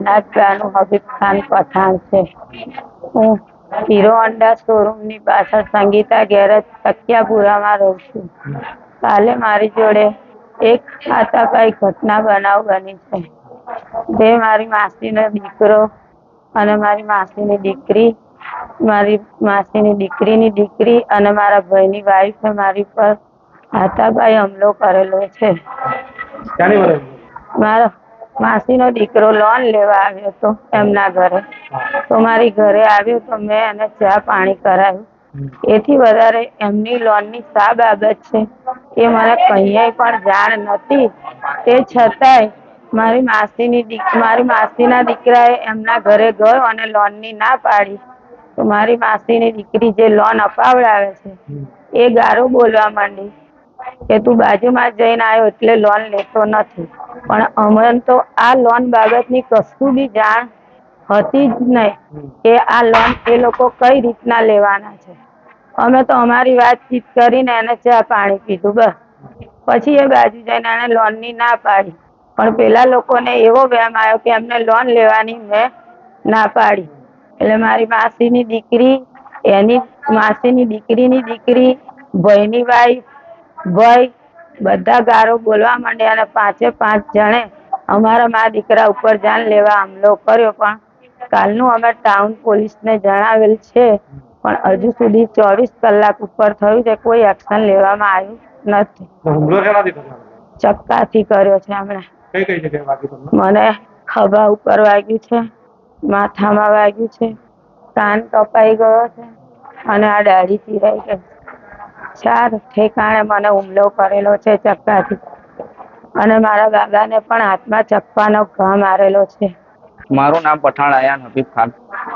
નાચવાનું હબીબ ખાન પઠાણ છે. હું hero Honda શોરૂમની પાછળ સંગીતા ગેરેજ તકિયાપુરામાં રહું છું. કાલે મારી જોડે એક હાથાપાઈ ઘટના બનાવ બની છે. જે મારી માસીનો દીકરો અને મારી માસીની દીકરી મારી માસીની દીકરીની દીકરી અને મારા ભાઈની વાઈફે મારી પર હાથાભાઈ હુમલો કરેલો છે. મારો માસીનો દીકરો લોન લેવા આવ્યો હતો એમના ઘરે. તો મારી ઘરે આવ્યો તો મેં એને ચા પાણી કરાવ્યું એથી વધારે એમની લોનની શા બાબત છે એ મને કહીએ પણ જાણ નથી. તે છતાંય મારી માસીની દીક, મારી માસીના દીકરાએ એમના ઘરે ગયો અને લોનની ના પાડી. તો મારી માસીની દીકરી જે લોન અપાવડાવે છે, એ ગારો બોલવા માંડી. કે તું બાજુમાં જઈને આવ્યો એટલે લોન લેતો નથી. પણ અમને તો આ લોન બાબતની કશું બી જાણ હતી જ નહીં કે આ લોન એ લોકો કઈ રીતના લેવાના છે. અમે તો અમારી વાતચીત કરીને એને ચા પાણી પીધું બસ. પછી એ બાજુ જઈને એને લોનની ના પાડી. પણ પેલા લોકોને એવો વહેમ આવ્યો કે એમને લોન લેવાની મેં ના પાડી. એટલે મારી માસીની દીકરી, એની માસીની દીકરીની દીકરી ભાઈની વાઈફ ભાઈ બધા ગારો બોલવા માંડ્યા અને પાંચે પાંચ જણે અમારા મા દીકરા ઉપર જાન લેવા હુમલો કર્યો. પણ કાલનું અમે ટાઉન પોલીસને જણાવેલ છે. પણ હજુ સુધી ચોવીસ કલાક ઉપર થયું છે. કોઈ એક્શન લેવામાં આવ્યું નથી. હુમલો ચક્કાથી કર્યો છે હમણાં કઈ કઈ જગ્યાએ વાગી મને ખભા ઉપર વાગ્યું છે માથામાં વાગ્યું છે કાન કપાઈ ગયો છે અને આ દાઢી ચીરાઈ ગઈ ચાર ઠેકાણે મને હુમલો કરેલો છે ચક્કાથી અને મારા દાદાને પણ હાથમાં ચપ્પાનો ઘા મારેલો છે. મારું નામ પઠાણ આયાન હબીબ ખાન.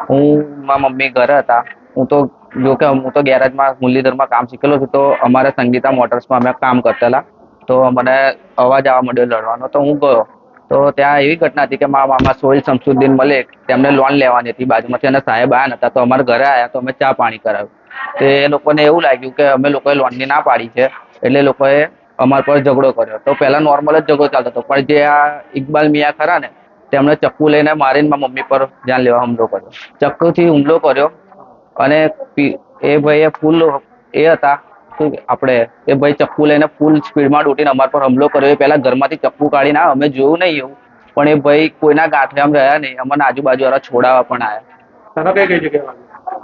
હું મારા મમ્મી ઘરે હતા. હું તો જો કે હું તો ગેરેજમાં મુરલીધરમાં કામ શીખેલો છું, તો અમારે સંગીતા મોટર્સમાં અમે કામ કરતેલા. તો મને અવાજ આવવા માંડ્યો લડવાનો, તો હું ગયો. તો ત્યાં એવી ઘટના હતી કે મારા મામા સોહિલ શમસુદ્દીન મલિક, તેમને લોન લેવાની હતી બાજુમાંથી અને સાહેબ આવ્યા હતા તો અમારા ઘરે આવ્યા તો અમે ચા પાણી કરાવ્યું. તો એ લોકોને એવું લાગ્યું કે અમે લોકોએ લોનની ના પાડી છે, એટલે લોકોએ અમારા પર ઝઘડો કર્યો. તો પહેલા નોર્મલ જ ઝઘડો ચાલતો હતો, પણ જે આ ઇકબાલ મિયા ખરા ને, તેમણે ચક્કુ લઈને મારીને મારા મમ્મી પર જાન લેવા હુમલો કર્યો. ચક્કુથી હુમલો કર્યો અને એ ભાઈએ ફૂલ એ હતા આપણે, એ ભાઈ ચક્કુ લઈને ફૂલ સ્પીડમાં ડૂટીને અમારા પર હુમલો કર્યો. એ પહેલા ઘરમાંથી ચક્કુ કાઢીને અમે જોયું નહીં એવું, પણ એ ભાઈ કોઈના ગાંઠે આમ રહ્યા નહીં અમને આજુબાજુ વાળા છોડાવવા પણ આવ્યા? તને